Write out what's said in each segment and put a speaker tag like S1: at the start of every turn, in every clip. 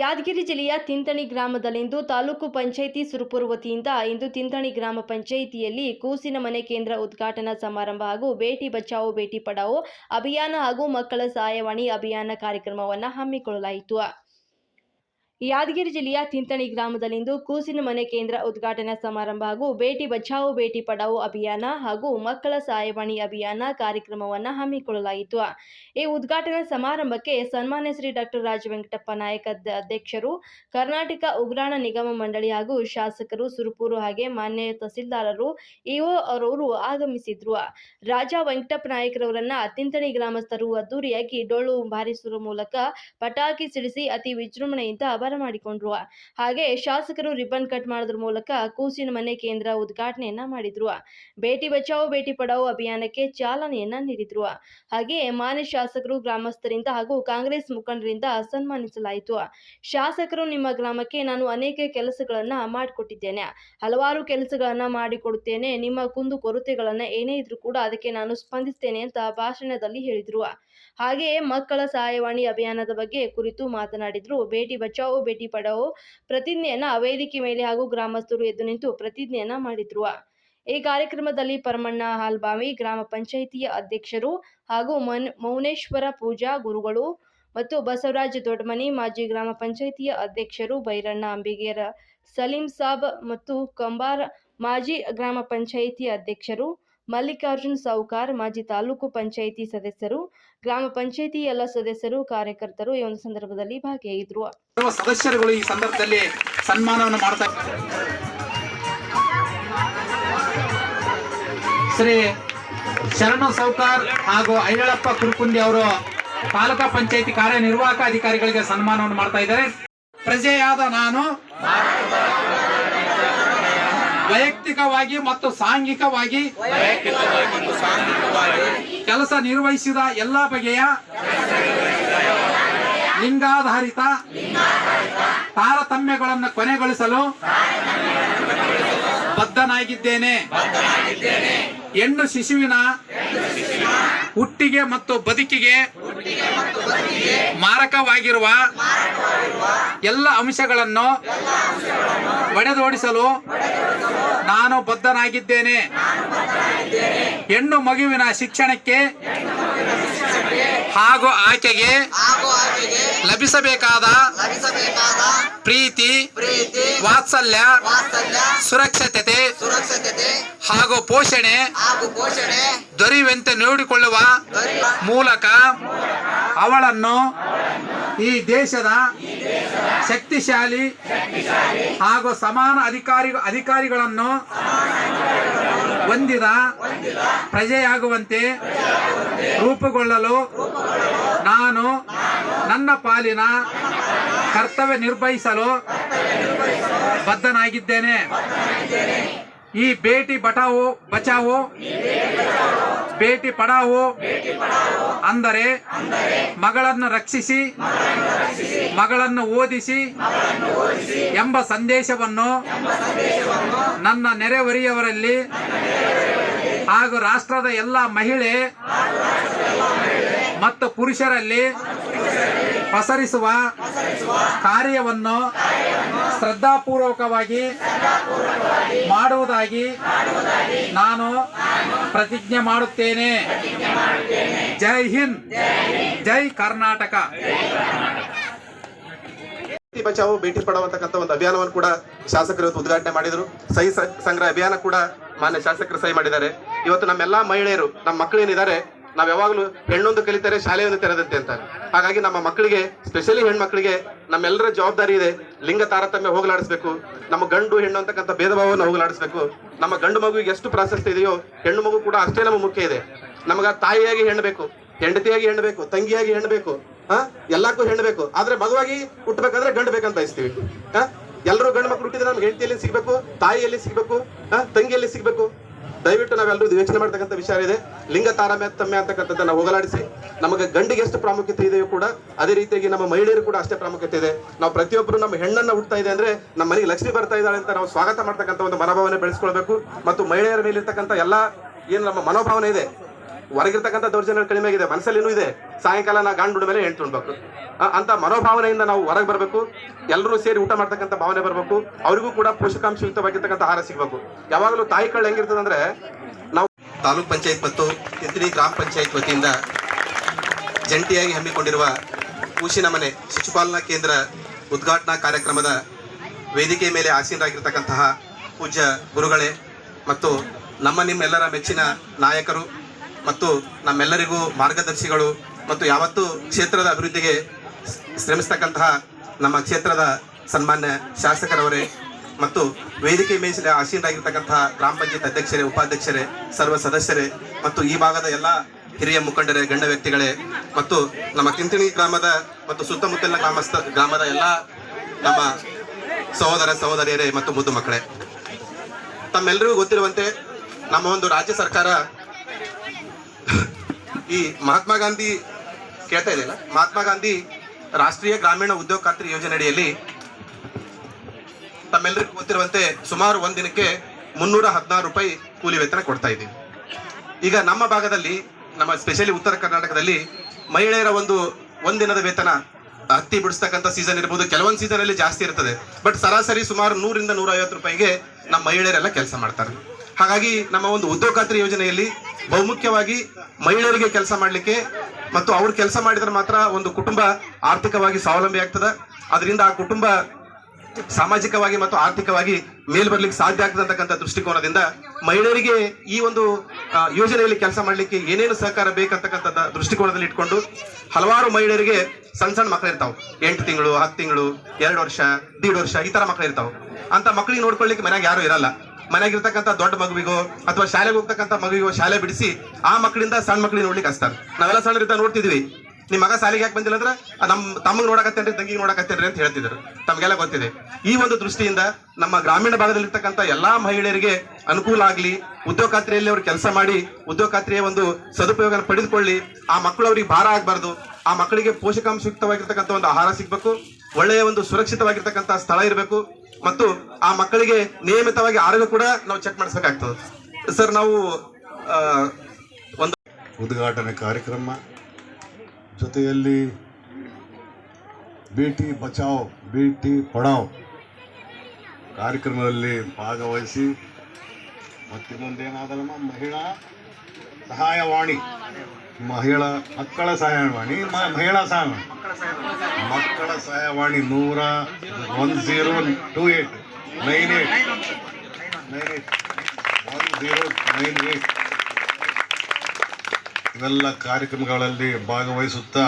S1: ಯಾದಗಿರಿ ಜಿಲ್ಲೆಯ ತಿಂತಣಿ ಗ್ರಾಮದಲ್ಲಿಂದು ತಾಲೂಕು ಪಂಚಾಯಿತಿ ಸುರಪುರ ವತಿಯಿಂದ ಇಂದು ತಿಂತಣಿ ಗ್ರಾಮ ಪಂಚಾಯಿತಿಯಲ್ಲಿ ಕೂಸಿನ ಮನೆ ಕೇಂದ್ರ ಉದ್ಘಾಟನಾ ಸಮಾರಂಭ ಹಾಗೂ ಬೇಟಿ ಬಚಾವೋ ಬೇಟಿ ಪಡಾವೋ ಅಭಿಯಾನ ಹಾಗೂ ಮಕ್ಕಳ ಸಹಾಯವಾಣಿ ಅಭಿಯಾನ ಕಾರ್ಯಕ್ರಮವನ್ನು ಹಮ್ಮಿಕೊಳ್ಳಲಾಯಿತು ಯಾದಗಿರಿ ಜಿಲ್ಲೆಯ ತಿಂತಣಿ ಗ್ರಾಮದಲ್ಲಿಂದು ಕೂಸಿನ ಮನೆ ಕೇಂದ್ರ ಉದ್ಘಾಟನಾ ಸಮಾರಂಭ ಹಾಗೂ ಬೇಟಿ ಬಚಾವೋ ಬೇಟಿ ಪಡಾವೋ ಅಭಿಯಾನ ಹಾಗೂ ಮಕ್ಕಳ ಸಹಾಯವಾಣಿ ಅಭಿಯಾನ ಕಾರ್ಯಕ್ರಮವನ್ನು ಹಮ್ಮಿಕೊಳ್ಳಲಾಯಿತು ಈ ಉದ್ಘಾಟನಾ ಸಮಾರಂಭಕ್ಕೆ ಸನ್ಮಾನ್ಯ ಶ್ರೀ ಡಾಕ್ಟರ್ ರಾಜ ವೆಂಕಟಪ್ಪ ನಾಯಕ ಅಧ್ಯಕ್ಷರು ಕರ್ನಾಟಕ ಉಗ್ರಾಣ ನಿಗಮ ಮಂಡಳಿ ಹಾಗೂ ಶಾಸಕರು ಸುರಪೂರು ಹಾಗೆ ಮಾನ್ಯ ತಹಸೀಲ್ದಾರರು ಇಒ ಅವರವರು ಆಗಮಿಸಿದ್ರು ರಾಜ ವೆಂಕಟಪ್ಪ ನಾಯಕರವರನ್ನ ತಿಂತಣಿ ಗ್ರಾಮಸ್ಥರು ಅದ್ದೂರಿಯಾಗಿ ಡೊಳ್ಳು ಬಾರಿಸುವ ಮೂಲಕ ಪಟಾಕಿ ಸಿಡಿಸಿ ಅತಿ ವಿಜೃಂಭಣೆಯಿಂದ ಮಾಡಿಕೊಂಡ್ರು ಹಾಗೆ ಶಾಸಕರು ರಿಬ್ಬನ್ ಕಟ್ ಮಾಡೋದ್ರ ಮೂಲಕ ಕೂಸಿನ ಮನೆ ಕೇಂದ್ರ ಉದ್ಘಾಟನೆಯನ್ನ ಮಾಡಿದ್ರು ಬೇಟಿ ಬಚಾವ್ ಬೇಟಿ ಪಡಾವೋ ಅಭಿಯಾನಕ್ಕೆ ಚಾಲನೆಯನ್ನ ನೀಡಿದ್ರು ಹಾಗೆ ಮಾನ್ಯ ಶಾಸಕರು ಗ್ರಾಮಸ್ಥರಿಂದ ಹಾಗೂ ಕಾಂಗ್ರೆಸ್ ಮುಖಂಡರಿಂದ ಸನ್ಮಾನಿಸಲಾಯಿತು ಶಾಸಕರು ನಿಮ್ಮ ಗ್ರಾಮಕ್ಕೆ ನಾನು ಅನೇಕ ಕೆಲಸಗಳನ್ನ ಮಾಡಿಕೊಟ್ಟಿದ್ದೇನೆ ಹಲವಾರು ಕೆಲಸಗಳನ್ನ ಮಾಡಿಕೊಡುತ್ತೇನೆ ನಿಮ್ಮ ಕುಂದು ಕೊರತೆಗಳನ್ನ ಏನೇ ಇದ್ರೂ ಕೂಡ ಅದಕ್ಕೆ ನಾನು ಸ್ಪಂದಿಸ್ತೇನೆ ಅಂತ ಭಾಷಣದಲ್ಲಿ ಹೇಳಿದ್ರು ಹಾಗೆಯೇ ಮಕ್ಕಳ ಸಹಾಯವಾಣಿ ಅಭಿಯಾನದ ಬಗ್ಗೆ ಕುರಿತು ಮಾತನಾಡಿದ್ರು ಬೇಟಿ ಬಚಾವ್ ಭೇಟಿ ಭೇಟಿ ಪಡಾವೋ ಪ್ರತಿಜ್ಞೆಯನ್ನ ವೇದಿಕೆ ಮೇಲೆ ಹಾಗೂ ಗ್ರಾಮಸ್ಥರು ಎದ್ದು ನಿಂತು ಪ್ರತಿಜ್ಞೆಯನ್ನ ಮಾಡಿದ್ರು ಈ ಕಾರ್ಯಕ್ರಮದಲ್ಲಿ ಪರಮಣ್ಣ ಹಾಲ್ಬಾವಿ ಗ್ರಾಮ ಪಂಚಾಯಿತಿಯ ಅಧ್ಯಕ್ಷರು ಹಾಗೂ ಮನ್ ಮೌನೇಶ್ವರ ಪೂಜಾ ಗುರುಗಳು ಮತ್ತು ಬಸವರಾಜ್ ದೊಡ್ಡಮನಿ ಮಾಜಿ ಗ್ರಾಮ ಪಂಚಾಯಿತಿಯ ಅಧ್ಯಕ್ಷರು ಬೈರಣ್ಣ ಅಂಬಿಗೇರ ಸಲೀಂ ಸಾಬ್ ಮತ್ತು ಕಂಬಾರ್ ಮಾಜಿ ಗ್ರಾಮ ಪಂಚಾಯಿತಿ ಅಧ್ಯಕ್ಷರು ಮಲ್ಲಿಕಾರ್ಜುನ್ ಸಾವುಕಾರ್ ಮಾಜಿ ತಾಲೂಕು ಪಂಚಾಯಿತಿ ಸದಸ್ಯರು ಗ್ರಾಮ ಪಂಚಾಯಿತಿ ಎಲ್ಲ ಸದಸ್ಯರು ಕಾರ್ಯಕರ್ತರು ಈ ಒಂದು ಸಂದರ್ಭದಲ್ಲಿ ಭಾಗಿಯಾಗಿದ್ರು ಸದಸ್ಯರುಗಳು ಈ ಸಂದರ್ಭದಲ್ಲಿ ಸನ್ಮಾನವನ್ನು ಮಾಡ್ತಾ
S2: ಶ್ರೀ ಶರಣ ಸೌಕಾರ್ ಹಾಗೂ ಐರಳಪ್ಪ ಕುರುಕುಂದಿ ಅವರು ಪಾಲಕಾ ಪಂಚಾಯಿತಿ ಕಾರ್ಯನಿರ್ವಾಹಕ ಅಧಿಕಾರಿಗಳಿಗೆ ಸನ್ಮಾನವನ್ನು ಮಾಡ್ತಾ ಇದ್ದಾರೆ ಪ್ರಜೆಯಾದ ನಾನು ವೈಯಕ್ತಿಕವಾಗಿ ಮತ್ತು ಸಾಂಘಿಕವಾಗಿ ಕೆಲಸ ನಿರ್ವಹಿಸಿದ ಎಲ್ಲ ಬಗೆಯ ಲಿಂಗಾಧಾರಿತ ತಾರತಮ್ಯಗಳನ್ನು ಕೊನೆಗೊಳಿಸಲು ಬದ್ಧನಾಗಿದ್ದೇನೆ ಹೆಣ್ಣು ಶಿಶುವಿನ ಹುಟ್ಟಿಗೆ ಮತ್ತು ಬದುಕಿಗೆ ಮಾರಕವಾಗಿರುವ ಎಲ್ಲ ಅಂಶಗಳನ್ನು ಒಡೆದೋಡಿಸಲು ನಾನು ಬದ್ಧನಾಗಿದ್ದೇನೆ ಹೆಣ್ಣು ಮಗುವಿನ ಶಿಕ್ಷಣಕ್ಕೆ ಹಾಗೂ ಆಕೆಗೆ ಲಭಿಸಬೇಕಾದ ಪ್ರೀತಿ ವಾತ್ಸಲ್ಯ ಸುರಕ್ಷತೆ ಹಾಗೂ ಪೋಷಣೆ ದೊರೆಯುವಂತೆ ನೋಡಿಕೊಳ್ಳುವ ಮೂಲಕ ಅವಳನ್ನು ಈ ದೇಶದ ಶಕ್ತಿಶಾಲಿ ಹಾಗೂ ಸಮಾನ ಅಧಿಕಾರಿ ಅಧಿಕಾರಿಗಳನ್ನು ಹೊಂದಿದ ಪ್ರಜೆಯಾಗುವಂತೆ ರೂಪುಗೊಳ್ಳಲು ನಾನು ನನ್ನ ಪಾಲಿನ ಕರ್ತವ್ಯ ನಿರ್ವಹಿಸಲು ಬದ್ಧನಾಗಿದ್ದೇನೆ ಈ ಭೇಟಿ ಬಟಾವು ಬಚಾವು ಭೇಟಿ ಪಡಾವು ಅಂದರೆ ಮಗಳನ್ನು ರಕ್ಷಿಸಿ ಮಗಳನ್ನು ಓದಿಸಿ ಎಂಬ ಸಂದೇಶವನ್ನು ನನ್ನ ನೆರೆಹೊರೆಯವರಲ್ಲಿ ಹಾಗೂ ರಾಷ್ಟ್ರದ ಎಲ್ಲ ಮಹಿಳೆ ಮತ್ತು ಪುರುಷರಲ್ಲಿ ಪಸರಿಸುವ ಕಾರ್ಯವನ್ನು ಶ್ರದ್ಧಾಪೂರ್ವಕವಾಗಿ ಮಾಡುವುದಾಗಿ ನಾನು ಪ್ರತಿಜ್ಞೆ ಮಾಡುತ್ತೇನೆ ಜೈ ಹಿಂದ್ ಜೈ ಕರ್ನಾಟಕ ಬೇಟಿ ಬಚಾವೋ ಭೇಟಿ ಪಡಾವಂತಕ್ಕಂಥ ಒಂದು ಅಭಿಯಾನವನ್ನು ಕೂಡ ಶಾಸಕರು ಇವತ್ತು ಉದ್ಘಾಟನೆ ಮಾಡಿದರು ಸಹಿ ಸಂಗ್ರಹ ಅಭಿಯಾನ ಕೂಡ ಮಾನ್ಯ ಶಾಸಕರು ಸಹಿ ಮಾಡಿದ್ದಾರೆ ಇವತ್ತು ನಮ್ಮೆಲ್ಲಾ ಮಹಿಳೆಯರು ನಮ್ಮ ಮಕ್ಕಳೇನಿದ್ದಾರೆ ನಾವು ಯಾವಾಗಲೂ ಹೆಣ್ಣೊಂದು ಕಲಿತಾರೆ ಶಾಲೆಯೊಂದು ತೆರೆದಂತೆ ಅಂತಾರೆ ಹಾಗಾಗಿ ನಮ್ಮ ಮಕ್ಕಳಿಗೆ ಸ್ಪೆಷಲಿ ಮಕ್ಕಳಿಗೆ ನಮ್ಮೆಲ್ಲರ ಜವಾಬ್ದಾರಿ ಇದೆ ಲಿಂಗ ತಾರತಮ್ಯ ಹೋಗಲಾಡಿಸ್ಬೇಕು ನಮ್ಮ ಗಂಡು ಹೆಣ್ಣು ಅಂತಕ್ಕಂಥ ಭೇದ ಭಾವವನ್ನು ಹೋಗಲಾಡಿಸ್ಬೇಕು ನಮ್ಮ ಗಂಡು ಮಗುವಿಗೆ ಎಷ್ಟು ಪ್ರಾಶಸ್ತ್ಯ ಇದೆಯೋ ಹೆಣ್ಣು ಮಗು ಕೂಡ ಅಷ್ಟೇ ನಮ್ಮ ಮುಖ್ಯ ಇದೆ ನಮಗ ತಾಯಿಯಾಗಿ ಹೆಣ್ಬೇಕು ಹೆಂಡತಿಯಾಗಿ ಹೆಣ್ಬೇಕು ತಂಗಿಯಾಗಿ ಹೆಣ್ಬೇಕು ಹಾ ಎಲ್ಲಕ್ಕೂ ಹೆಣ್ಣಬೇಕು ಆದ್ರೆ ಮಗುವಾಗಿ ಹುಟ್ಟಬೇಕಂದ್ರೆ ಗಂಡು ಬೇಕಂತ ಇಸ್ತೀವಿ ಹಾ ಎಲ್ಲರೂ ಗಂಡು ಮಕ್ಕಳು ಹುಟ್ಟಿದ್ರೆ ನಮ್ಗೆ ಹೆಂಡತಿಯಲ್ಲಿ ಸಿಗ್ಬೇಕು ತಾಯಿಯಲ್ಲಿ ಸಿಗ್ಬೇಕು ಹಾ ತಂಗಿಯಲ್ಲಿ ಸಿಗ್ಬೇಕು ದಯವಿಟ್ಟು ನಾವೆಲ್ಲರೂ ವಿವೇಚನೆ ಮಾಡ್ತಕ್ಕಂಥ ವಿಚಾರ ಇದೆ ಲಿಂಗ ತಾರತಮ್ಯ ಅಂತಕ್ಕಂಥದ್ದನ್ನು ಹೋಗಲಾಡಿಸಿ ನಮಗೆ ಗಂಡಿಗೆ ಎಷ್ಟು ಪ್ರಾಮುಖ್ಯತೆ ಇದೆಯೋ ಕೂಡ ಅದೇ ರೀತಿಯಾಗಿ ನಮ್ಮ ಮಹಿಳೆಯರು ಕೂಡ ಅಷ್ಟೇ ಪ್ರಾಮುಖ್ಯತೆ ಇದೆ ನಾವು ಪ್ರತಿಯೊಬ್ಬರು ನಮ್ಮ ಹೆಣ್ಣನ್ನು ಹುಡ್ತಾ ಇದೆ ಅಂದ್ರೆ ನಮ್ಮ ಮನೆಗೆ ಲಕ್ಷ್ಮಿ ಬರ್ತಾ ಇದ್ದಾಳೆ ಅಂತ ನಾವು ಸ್ವಾಗತ ಮಾಡ್ತಕ್ಕಂಥ ಒಂದು ಮನೋಭಾವನೆ ಬೆಳೆಸ್ಕೊಳ್ಬೇಕು ಮತ್ತು ಮಹಿಳೆಯರ ಮೇಲಿರ್ತಕ್ಕಂಥ ಎಲ್ಲ ಏನು ನಮ್ಮ ಮನೋಭಾವನೆ ಇದೆ ಹೊರಗಿರ್ತಕ್ಕಂಥ ದೌರ್ಜನ್ಯ ಕಡಿಮೆ ಆಗಿದೆ ಮನಸ್ಸಲ್ಲಿನೂ ಇದೆ ಸಾಯಂಕಾಲ ನಾ ಬಿಡ ಮೇಲೆ ಹೆಣ್ಣು ಉಣ್ಬೇಕು ಅಂತ ಮನೋಭಾವನೆಯಿಂದ ನಾವು ಹೊರಗೆ ಬರಬೇಕು ಎಲ್ಲರೂ ಸೇರಿ ಊಟ ಮಾಡ್ತಕ್ಕಂಥ ಭಾವನೆ ಬರಬೇಕು ಅವರಿಗೂ ಕೂಡ ಪೋಷಕಾಂಶಯುಕ್ತವಾಗಿರ್ತಕ್ಕಂಥ ಆಹಾರ ಸಿಗಬೇಕು ಯಾವಾಗಲೂ ತಾಯಿ ಕಳ್ಳ ಹೆಂಗಿರ್ತದೆ ನಾವು ತಾಲೂಕ್ ಪಂಚಾಯತ್ ಮತ್ತು ತಿತ್ರಿ ಗ್ರಾಮ ಪಂಚಾಯತ್ ವತಿಯಿಂದ ಜಂಟಿಯಾಗಿ ಹಮ್ಮಿಕೊಂಡಿರುವ ಕೂಸಿನ ಮನೆ ಶಿಶುಪಾಲನಾ ಕೇಂದ್ರ ಉದ್ಘಾಟನಾ ಕಾರ್ಯಕ್ರಮದ ವೇದಿಕೆ ಮೇಲೆ ಆಸೀನರಾಗಿರ್ತಕ್ಕಂತಹ ಪೂಜ್ಯ ಗುರುಗಳೇ ಮತ್ತು ನಮ್ಮ ನಿಮ್ಮೆಲ್ಲರ ಮೆಚ್ಚಿನ ನಾಯಕರು ಮತ್ತು ನಮ್ಮೆಲ್ಲರಿಗೂ ಮಾರ್ಗದರ್ಶಿಗಳು ಮತ್ತು ಯಾವತ್ತೂ ಕ್ಷೇತ್ರದ ಅಭಿವೃದ್ಧಿಗೆ ಶ್ರಮಿಸ್ತಕ್ಕಂತಹ ನಮ್ಮ ಕ್ಷೇತ್ರದ ಸನ್ಮಾನ್ಯ ಶಾಸಕರವರೇ ಮತ್ತು ವೇದಿಕೆ ಮೇಸಿನ ಆಸೀನರಾಗಿರ್ತಕ್ಕಂತಹ ಗ್ರಾಮ ಪಂಚಾಯತ್ ಅಧ್ಯಕ್ಷರೇ ಉಪಾಧ್ಯಕ್ಷರೇ ಸರ್ವ ಸದಸ್ಯರೇ ಮತ್ತು ಈ ಭಾಗದ ಎಲ್ಲ ಹಿರಿಯ ಮುಖಂಡರೇ ಗಣ್ಯ ವ್ಯಕ್ತಿಗಳೇ ಮತ್ತು ನಮ್ಮ ಕಿಂತಿಣಿ ಗ್ರಾಮದ ಮತ್ತು ಸುತ್ತಮುತ್ತಲಿನ ಗ್ರಾಮಸ್ಥ ಗ್ರಾಮದ ಎಲ್ಲ ನಮ್ಮ ಸಹೋದರ ಸಹೋದರಿಯರೇ ಮತ್ತು ಮುದ್ದು ಮಕ್ಕಳೇ ತಮ್ಮೆಲ್ಲರಿಗೂ ಗೊತ್ತಿರುವಂತೆ ನಮ್ಮ ಒಂದು ರಾಜ್ಯ ಸರ್ಕಾರ ಈ ಮಹಾತ್ಮ ಗಾಂಧಿ ಕೇಳ್ತಾ ಇದೆಯಲ್ಲ ಮಹಾತ್ಮ ಗಾಂಧಿ ರಾಷ್ಟ್ರೀಯ ಗ್ರಾಮೀಣ ಉದ್ಯೋಗ ಖಾತ್ರಿ ಯೋಜನೆ ಅಡಿಯಲ್ಲಿ ತಮ್ಮೆಲ್ಲರಿಗೂ ಗೊತ್ತಿರುವಂತೆ ಸುಮಾರು ದಿನಕ್ಕೆ ಮುನ್ನೂರ ಹದಿನಾರು ರೂಪಾಯಿ ಕೂಲಿ ವೇತನ ಕೊಡ್ತಾ ಇದ್ದೀವಿ ಈಗ ನಮ್ಮ ಭಾಗದಲ್ಲಿ ನಮ್ಮ ಸ್ಪೆಷಲಿ ಉತ್ತರ ಕರ್ನಾಟಕದಲ್ಲಿ ಮಹಿಳೆಯರ ಒಂದು ಒಂದಿನದ ವೇತನ ಹತ್ತಿ ಬಿಡಿಸ್ತಕ್ಕಂಥ ಸೀಸನ್ ಇರ್ಬೋದು ಕೆಲವೊಂದು ಸೀಸನ್ ಅಲ್ಲಿ ಜಾಸ್ತಿ ಇರ್ತದೆ ಬಟ್ ಸರಾಸರಿ ಸುಮಾರು ನೂರಿಂದ ನೂರ ಐವತ್ತು ರೂಪಾಯಿಗೆ ನಮ್ಮ ಮಹಿಳೆಯರೆಲ್ಲ ಕೆಲಸ ಮಾಡ್ತಾರೆ ಹಾಗಾಗಿ ನಮ್ಮ ಒಂದು ಉದ್ಯೋಗ ಖಾತ್ರಿ ಯೋಜನೆಯಲ್ಲಿ ಬಹುಮುಖ್ಯವಾಗಿ ಮಹಿಳೆಯರಿಗೆ ಕೆಲಸ ಮಾಡಲಿಕ್ಕೆ ಮತ್ತು ಅವರು ಕೆಲಸ ಮಾಡಿದ್ರೆ ಮಾತ್ರ ಒಂದು ಕುಟುಂಬ ಆರ್ಥಿಕವಾಗಿ ಸ್ವಾವಲಂಬಿ ಆಗ್ತದೆ ಅದರಿಂದ ಆ ಕುಟುಂಬ ಸಾಮಾಜಿಕವಾಗಿ ಮತ್ತು ಆರ್ಥಿಕವಾಗಿ ಮೇಲ್ ಬರ್ಲಿಕ್ಕೆ ಸಾಧ್ಯ ಆಗ್ತದೆ ಅಂತಕ್ಕಂಥ ದೃಷ್ಟಿಕೋನದಿಂದ ಮಹಿಳೆಯರಿಗೆ ಈ ಒಂದು ಯೋಜನೆಯಲ್ಲಿ ಕೆಲಸ ಮಾಡಲಿಕ್ಕೆ ಏನೇನು ಸಹಕಾರ ಬೇಕಂತಕ್ಕಂಥ ದೃಷ್ಟಿಕೋನದಲ್ಲಿ ಇಟ್ಕೊಂಡು ಹಲವಾರು ಮಹಿಳೆಯರಿಗೆ ಸಣ್ಣ ಸಣ್ಣ ಮಕ್ಕಳು ಇರ್ತಾವೆ ಎಂಟು ತಿಂಗಳು ಹತ್ತು ತಿಂಗಳು ಎರಡು ವರ್ಷ ದೀಡ್ ವರ್ಷ ಈ ಥರ ಮಕ್ಕಳು ಇರ್ತಾವೆ ಅಂತ ಮಕ್ಕಳಿಗೆ ನೋಡ್ಕೊಳ್ಳಿಕ್ಕೆ ಮನೆಯಾಗ ಯಾರು ಇರಲ್ಲ ಮನೆಯಾಗಿರ್ತಕ್ಕಂಥ ದೊಡ್ಡ ಮಗುವಿಗೋ ಅಥವಾ ಶಾಲೆಗೆ ಹೋಗ್ತಕ್ಕಂಥ ಮಗುವಿಗೋ ಶಾಲೆ ಬಿಡಿಸಿ ಆ ಮಕ್ಕಳಿಂದ ಸಣ್ಣ ಮಕ್ಕಳಿಗೆ ನೋಡ್ಲಿಕ್ಕೆ ಹಚ್ತಾರೆ ನಾವೆಲ್ಲ ಸಣ್ಣ ನೋಡ್ತಿದ್ವಿ ನಿಮ್ಮ ಮಗ ಶಾಲೆಗೆ ಯಾಕೆ ಬಂದಿಲ್ಲ ಅಂದ್ರೆ ನಮ್ಮ ತಮ್ಮಗೆ ನೋಡಕತ್ತೇನ್ರಿ ತಂಗಿಗೆ ನೋಡಕತ್ತೇನ್ರಿ ಅಂತ ಹೇಳ್ತಿದ್ರು ತಮಗೆಲ್ಲ ಗೊತ್ತಿದೆ ಈ ಒಂದು ದೃಷ್ಟಿಯಿಂದ ನಮ್ಮ ಗ್ರಾಮೀಣ ಭಾಗದಲ್ಲಿರ್ತಕ್ಕಂಥ ಎಲ್ಲಾ ಮಹಿಳೆಯರಿಗೆ ಅನುಕೂಲ ಆಗಲಿ ಉದ್ಯೋಗ ಖಾತ್ರಿಯಲ್ಲಿ ಅವ್ರು ಕೆಲಸ ಮಾಡಿ ಉದ್ಯೋಗ ಖಾತ್ರಿಯ ಒಂದು ಸದುಪಯೋಗ ಪಡೆದುಕೊಳ್ಳಿ ಆ ಮಕ್ಕಳು ಅವ್ರಿಗೆ ಭಾರ ಆಗಬಾರ್ದು ಆ ಮಕ್ಕಳಿಗೆ ಪೋಷಕಾಂಶಯುಕ್ತವಾಗಿರ್ತಕ್ಕಂಥ ಒಂದು ಆಹಾರ ಸಿಗಬೇಕು ಒಳ್ಳೆಯ ಒಂದು ಸುರಕ್ಷಿತವಾಗಿರ್ತಕ್ಕಂತಹ ಸ್ಥಳ ಇರಬೇಕು ಮತ್ತು ಆ ಮಕ್ಕಳಿಗೆ ನಿಯಮಿತವಾಗಿ ಆರೋಗ್ಯ ಕೂಡ ನಾವು ಚೆಕ್ ಮಾಡಿಸಬೇಕಾಗ್ತದೆ ಸರ್ ನಾವು ಒಂದು
S3: ಉದ್ಘಾಟನೆ ಕಾರ್ಯಕ್ರಮ ಜೊತೆಯಲ್ಲಿ ಬೇಟಿ ಬಚಾವ್ ಬೇಟಿ ಪಡಾವ್ ಕಾರ್ಯಕ್ರಮದಲ್ಲಿ ಭಾಗವಹಿಸಿ ಮತ್ತಿನ್ನೊಂದೇನಾದ ಮಹಿಳಾ ಸಹಾಯವಾಣಿ ಮಹಿಳಾ ಮಕ್ಕಳ ಸಹಾಯವಾಣಿ ಮಹಿಳಾ ಸಹಾಯವಾಣಿ ಮಕ್ಕಳ ಸಹಾಯವಾಣಿ ನೂರ one zero two eight nine eight nine eight one zero nine eight ಇವೆಲ್ಲ ಕಾರ್ಯಕ್ರಮಗಳಲ್ಲಿ ಭಾಗವಹಿಸುತ್ತಾ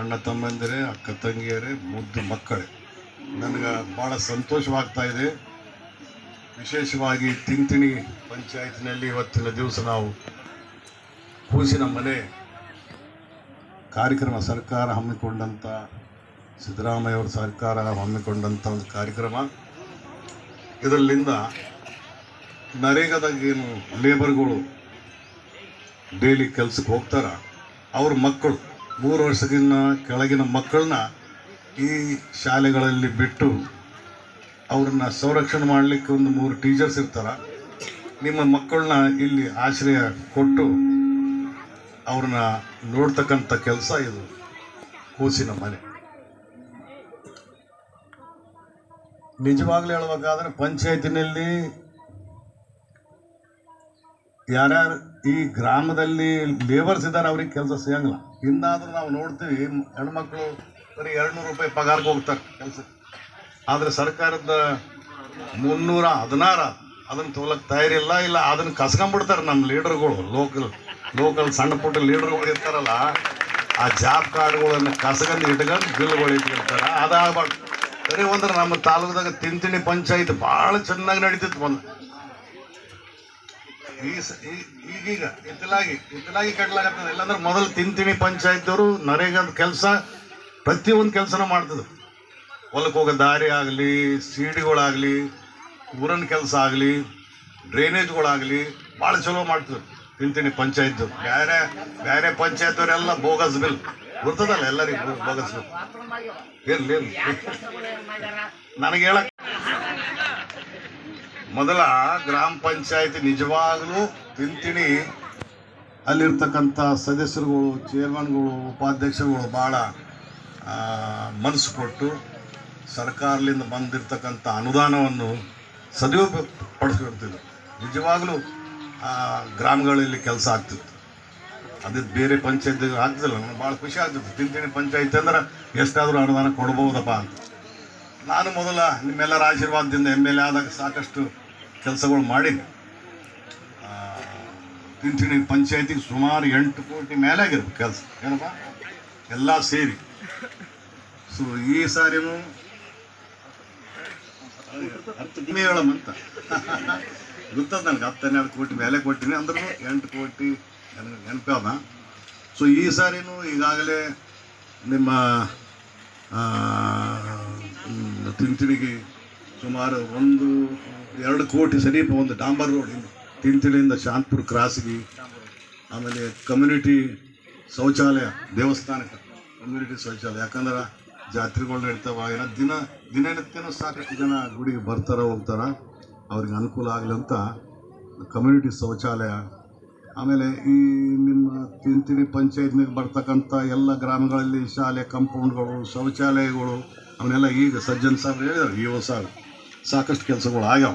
S3: ಅಣ್ಣ ತಮ್ಮಂದಿರೇ ಅಕ್ಕ ತಂಗಿಯರೇ ಮುದ್ದು ಮಕ್ಕಳೇ ನನಗೆ ಭಾಳ ಸಂತೋಷವಾಗ್ತಾ ಇದೆ ವಿಶೇಷವಾಗಿ ತಿಂತಿಣಿ ಪಂಚಾಯತ್ನಲ್ಲಿ ಇವತ್ತಿನ ದಿವಸ ನಾವು ಕೂಸಿನ ಮನೆ ಕಾರ್ಯಕ್ರಮ ಸರ್ಕಾರ ಹಮ್ಮಿಕೊಂಡಂಥ ಸಿದ್ದರಾಮಯ್ಯವ್ರ ಸರ್ಕಾರ ಹಮ್ಮಿಕೊಂಡಂಥ ಒಂದು ಕಾರ್ಯಕ್ರಮ ಇದರಿಂದ ಏನು ಲೇಬರ್ಗಳು ಡೈಲಿ ಕೆಲಸಕ್ಕೆ ಹೋಗ್ತಾರ ಅವ್ರ ಮಕ್ಕಳು ಮೂರು ವರ್ಷದಿಂದ ಕೆಳಗಿನ ಮಕ್ಕಳನ್ನ ಈ ಶಾಲೆಗಳಲ್ಲಿ ಬಿಟ್ಟು ಅವ್ರನ್ನ ಸಂರಕ್ಷಣೆ ಮಾಡಲಿಕ್ಕೆ ಒಂದು ಮೂರು ಟೀಚರ್ಸ್ ಇರ್ತಾರೆ ನಿಮ್ಮ ಮಕ್ಕಳನ್ನ ಇಲ್ಲಿ ಆಶ್ರಯ ಕೊಟ್ಟು ಅವ್ರನ್ನ ನೋಡ್ತಕ್ಕಂಥ ಕೆಲಸ ಇದು ಕೂಸಿನ ಮನೆ ನಿಜವಾಗ್ಲೂ ಹೇಳಬೇಕಾದ್ರೆ ಪಂಚಾಯತಿನಲ್ಲಿ ಯಾರ್ಯಾರು ಈ ಗ್ರಾಮದಲ್ಲಿ ಲೇಬರ್ಸ್ ಇದ್ದಾರೆ ಅವ್ರಿಗೆ ಕೆಲಸ ಸಿಗಂಗಿಲ್ಲ ಇನ್ನಾದರೂ ನಾವು ನೋಡ್ತೀವಿ ಹೆಣ್ಮಕ್ಳು ಬರೀ ಎರಡು ನೂರು ರೂಪಾಯಿ ಪಗಾರಕ್ಕೆ ಹೋಗ್ತಾರೆ ಕೆಲಸಕ್ಕೆ ಆದರೆ ಸರ್ಕಾರದ ಮುನ್ನೂರ ಹದಿನಾರು ಅದನ್ನು ತೋಲಕ್ಕೆ ತಯಾರಿಲ್ಲ ಇಲ್ಲ ಅದನ್ನು ಕಸ್ಕೊಂಬಿಡ್ತಾರೆ ನಮ್ಮ ಲೀಡರ್ಗಳು ಲೋಕಲ್ ಲೋಕಲ್ ಸಣ್ಣ ಪುಟ್ಟ ಲೀಡರ್ಗಳು ಇರ್ತಾರಲ್ಲ ಆ ಜಾಬ್ ಕಾರ್ಡ್ಗಳನ್ನು ಕಸ್ಕೊಂಡು ಇಟ್ಕೊಂಡು ಬಿಲ್ಗಳು ಇಟ್ಕೊಳ್ತಾರೆ ಅದಾಗಬಾರ್ದು ಸರಿ ಒಂದ್ರೆ ನಮ್ಮ ತಾಲೂಕದಾಗ ತಿಂತಿಣಿ ಪಂಚಾಯತ್ ಭಾಳ ಚೆನ್ನಾಗಿ ನಡೀತಿತ್ತು ಬಂದು ಈಗೀಗ ಇತ್ತಲಾಗಿ ಇತ್ತಲಾಗಿ ಕಟ್ಲಾಗತ್ತದ ಇಲ್ಲಾಂದ್ರೆ ಮೊದಲು ತಿಂತಿಣಿ ಅವರು ನರೇಗದ ಕೆಲಸ ಪ್ರತಿಯೊಂದು ಕೆಲಸನೂ ಮಾಡ್ತಿದ್ರು ಹೊಲಕ್ಕೆ ಹೋಗೋ ದಾರಿ ಆಗಲಿ ಸಿಡಿಗಳಾಗಲಿ ಊರಿನ ಕೆಲಸ ಆಗಲಿ ಡ್ರೈನೇಜ್ಗಳಾಗಲಿ ಭಾಳ ಚಲೋ ಮಾಡ್ತಿದ್ರು ತಿಂತೀನಿ ಪಂಚಾಯತ್ ಬೇರೆ ಬೇರೆ ಪಂಚಾಯತ್ವರೆಲ್ಲ ಬೋಗಸ್ ಬಿಲ್ ಗೊತ್ತದಲ್ಲ ಎಲ್ಲರಿಗೂ ಬೋಗಸ್ ಬಿಲ್ ಇರ್ಲಿ ನನಗೆ ಹೇಳಕ್ ಮೊದಲ ಗ್ರಾಮ ಪಂಚಾಯತ್ ನಿಜವಾಗಲೂ ತಿಂತೀನಿ ಅಲ್ಲಿರ್ತಕ್ಕಂಥ ಸದಸ್ಯರುಗಳು ಚೇರ್ಮನ್ಗಳು ಉಪಾಧ್ಯಕ್ಷರುಗಳು ಭಾಳ ಮನಸ್ಸು ಕೊಟ್ಟು ಸರ್ಕಾರದಿಂದ ಬಂದಿರತಕ್ಕಂಥ ಅನುದಾನವನ್ನು ಸದುಪಯೋಗ ಪಡಿಸ್ಕೊಳ್ತಿದ್ರು ನಿಜವಾಗಲೂ ಗ್ರಾಮಗಳಲ್ಲಿ ಕೆಲಸ ಆಗ್ತಿತ್ತು ಅದಕ್ಕೆ ಬೇರೆ ಪಂಚಾಯತ್ ಆಗ್ತಿಲ್ಲ ನನಗೆ ಭಾಳ ಖುಷಿ ಆಗ್ತಿತ್ತು ತಿಂತಿಣಿ ಪಂಚಾಯತ್ ಅಂದ್ರೆ ಎಷ್ಟಾದರೂ ಅನುದಾನ ಕೊಡ್ಬೋದಪ್ಪ ಅಂತ ನಾನು ಮೊದಲ ನಿಮ್ಮೆಲ್ಲರ ಆಶೀರ್ವಾದದಿಂದ ಎಮ್ ಎಲ್ ಎ ಆದಾಗ ಸಾಕಷ್ಟು ಕೆಲಸಗಳು ಮಾಡಿದ್ದೆ ತಿಂತಿಣಿ ಪಂಚಾಯತಿಗೆ ಸುಮಾರು ಎಂಟು ಕೋಟಿ ಮೇಲೆ ಆಗಿರ್ಬೇಕು ಕೆಲಸ ಏನಪ್ಪ ಎಲ್ಲ ಸೇರಿ ಸೊ ಈ ಸಾರಿನೂ ಹತ್ತು ಹೇಳಮ್ಮ ಅಂತ ಗೊತ್ತದ ನನಗೆ ಹತ್ತು ಹನ್ನೆರಡು ಕೋಟಿ ಮೇಲೆ ಕೊಟ್ಟಿನಿ ಅಂದ್ರೂ ಎಂಟು ಕೋಟಿ ನನಗೆ ನೆನಪದ ಸೊ ಈ ಸಾರಿನೂ ಈಗಾಗಲೇ ನಿಮ್ಮ ತಿಂತಿಣಿಗೆ ಸುಮಾರು ಒಂದು ಎರಡು ಕೋಟಿ ಸಮೀಪ ಒಂದು ಡಾಂಬರ್ ರೋಡ್ ತಿಂತಿಣಿಯಿಂದ ಶಾಂತಪುರ ಕ್ರಾಸ್ಗೆ ಆಮೇಲೆ ಕಮ್ಯುನಿಟಿ ಶೌಚಾಲಯ ದೇವಸ್ಥಾನಕ್ಕೆ ಕಮ್ಯುನಿಟಿ ಶೌಚಾಲಯ ಯಾಕಂದ್ರೆ ಜಾತ್ರೆಗಳು ನಡೀತಾವ ಏನ ದಿನ ದಿನನಿತ್ಯನೂ ಸಾಕಷ್ಟು ಜನ ಗುಡಿಗೆ ಬರ್ತಾರ ಹೋಗ್ತಾರ ಅವ್ರಿಗೆ ಅನುಕೂಲ ಆಗಲಿ ಅಂತ ಕಮ್ಯುನಿಟಿ ಶೌಚಾಲಯ ಆಮೇಲೆ ಈ ನಿಮ್ಮ ತಿಂತಿಣಿ ಪಂಚಾಯತ್ನಿಗೆ ಬರ್ತಕ್ಕಂಥ ಎಲ್ಲ ಗ್ರಾಮಗಳಲ್ಲಿ ಶಾಲೆ ಕಂಪೌಂಡ್ಗಳು ಶೌಚಾಲಯಗಳು ಅವನ್ನೆಲ್ಲ ಈಗ ಸಜ್ಜನ್ ಸಾಬ್ ಹೇಳಿದ್ರು ಇ ಒ ಸಾಕಷ್ಟು ಕೆಲಸಗಳು ಆಗ್ಯಾವ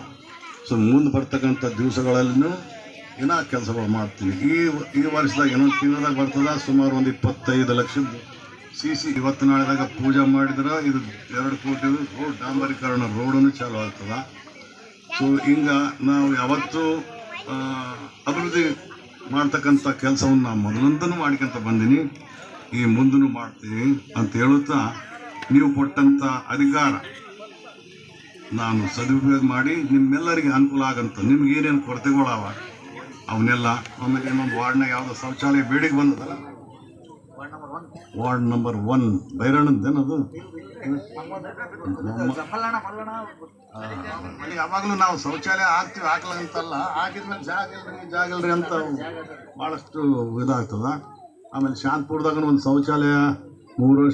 S3: ಸೊ ಮುಂದೆ ಬರ್ತಕ್ಕಂಥ ದಿವಸಗಳಲ್ಲೂ ಏನೋ ಕೆಲಸಗಳು ಮಾಡ್ತೀನಿ ಈ ಈ ವರ್ಷದಾಗ ಇನ್ನೊಂದು ತಿಂಗಳದಾಗ ಬರ್ತದ ಸುಮಾರು ಒಂದು ಇಪ್ಪತ್ತೈದು ಲಕ್ಷದ ಸಿ ಸಿ ಇವತ್ತು ನಾಳೆದಾಗ ಪೂಜೆ ಮಾಡಿದ್ರೆ ಇದು ಎರಡು ಕೋಟಿ ಡಾಂಬರೀಕರಣ ರೋಡನ್ನು ಚಾಲು ಆಗ್ತದ ಸೊ ಹಿಂಗ ನಾವು ಯಾವತ್ತು ಅಭಿವೃದ್ಧಿ ಮಾಡ್ತಕ್ಕಂಥ ಕೆಲಸವನ್ನು ನಾವು ಮೊದಲಂತನೂ ಮಾಡ್ಕೊಂತ ಬಂದೀನಿ ಈ ಮುಂದೂ ಮಾಡ್ತೀನಿ ಅಂತ ಹೇಳುತ್ತಾ ನೀವು ಕೊಟ್ಟಂಥ ಅಧಿಕಾರ ನಾನು ಸದುಪಯೋಗ ಮಾಡಿ ನಿಮ್ಮೆಲ್ಲರಿಗೆ ಅನುಕೂಲ ಆಗಂತ ನಿಮ್ಗೆ ಏನೇನು ಕೊರತೆಗಳವ ಅವನ್ನೆಲ್ಲ ಆಮೇಲೆ ಇನ್ನೊಂದು ವಾರ್ಡ್ನಾಗ ಯಾವುದೋ ಶೌಚಾಲಯ ಬೇಡಿಕೆ ಬಂದದಲ್ಲ ವಾರ್ಡ್ ನಂಬರ್ ಒನ್ ಏನದು ಯಾವಾಗಲೂ ನಾವು ಶೌಚಾಲಯ ಹಾಕ್ತೀವಿ ಹಾಕಲ ಅಂತಲ್ಲ ಹಾಕಿದ್ಮೇಲೆ ಜಾಗ ಇಲ್ರಿ ಜಾಗ ಇಲ್ರಿ ಅಂತ ಭಾಳಷ್ಟು ಇದಾಗ್ತದ ಆಮೇಲೆ ಶಾಂತಪುರದಾಗ ಒಂದು ಶೌಚಾಲಯ ಮೂರು ವರ್ಷ